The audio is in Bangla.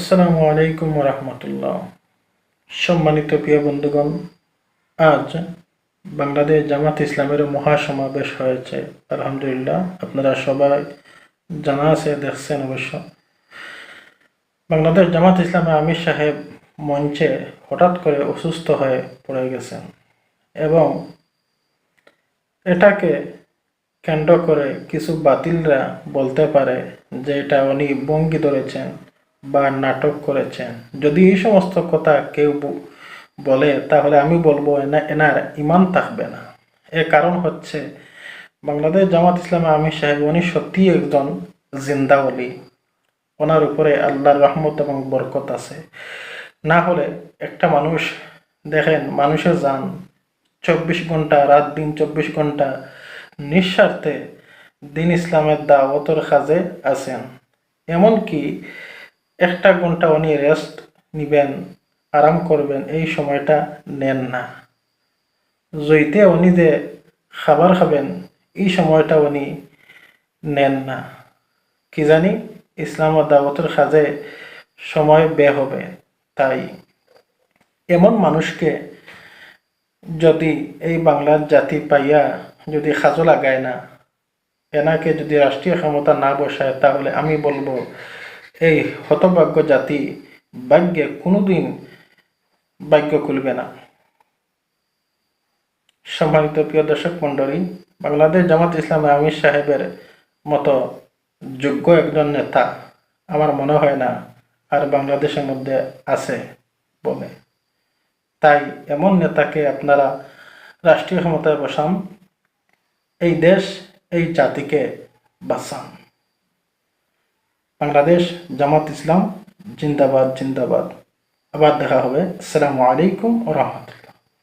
আসসালামু আলাইকুম রহমতুল্লাহ সম্মানিত প্রিয় বন্ধুগণ, আজ বাংলাদেশ জামাত ইসলামের মহাসমাবেশ হয়েছে। আলহামদুলিল্লাহ, আপনারা সবাই জানা আছে, দেখছেন অবশ্য। বাংলাদেশ জামাত ইসলামে আমির সাহেব মঞ্চে হঠাৎ করে অসুস্থ হয়ে পড়ে গেছেন এবং এটাকে কেন্দ্র করে কিছু বাতিলরা বলতে পারে যে এটা উনি বঙ্গি ধরেছেন। বা নাটক করেছেন। যদি এই সমস্ত কথা কেউ বলে, তাহলে আমি বলব এনা, এনার ইমান থাকবে না। এর কারণ হচ্ছে, বাংলাদেশ জামাত ইসলামে আমির সাহেব, উনি সত্যিই একজন জিন্দাওয়ালি ওনার উপরে আল্লাহর রহমত এবং বরকত আছে। না হলে একটা মানুষ, দেখেন, মানুষের যান চব্বিশ ঘণ্টা, রাত দিন চব্বিশ ঘণ্টা নিঃস্বার্থে দিন ইসলামের দাওয়াতর কাজে আছেন এমনকি একটা ঘণ্টা উনি রেস্ট নিবেন, আরাম করবেন, এই সময়টা নেন না। জইতে উনি যে খাবার খাবেন, এই সময়টা উনি নেন না। কি জানি, ইসলাম দাওয়াতের কাজে সময় বে হবে, তাই এমন মানুষকে যদি এই বাংলার জাতি পাইয়া যদি খাজো লাগায় না, এনাকে যদি রাষ্ট্রীয় ক্ষমতা না বসায়, তাহলে আমি বলব এই হতভাগ্য জাতি ভাগ্যে কোনোদিন ভাগ্য খুলবে না। সম্মানিত প্রিয় দর্শক মণ্ডলী, বাংলাদেশ জামাত ইসলামে আমির সাহেবের মতো যোগ্য একজন নেতা আমার মনে হয় না আর বাংলাদেশের মধ্যে আছে বলে। তাই এমন নেতাকে আপনারা রাষ্ট্রীয় ক্ষমতায় বসান, এই দেশ, এই জাতিকে বাঁচান। বাংলাদেশ জামাত ইসলাম জিন্দাবাদ জিন্দাবাদ। আবার দেখা হবে। আসসালামু আলাইকুম ও রহমতুল্লাহ।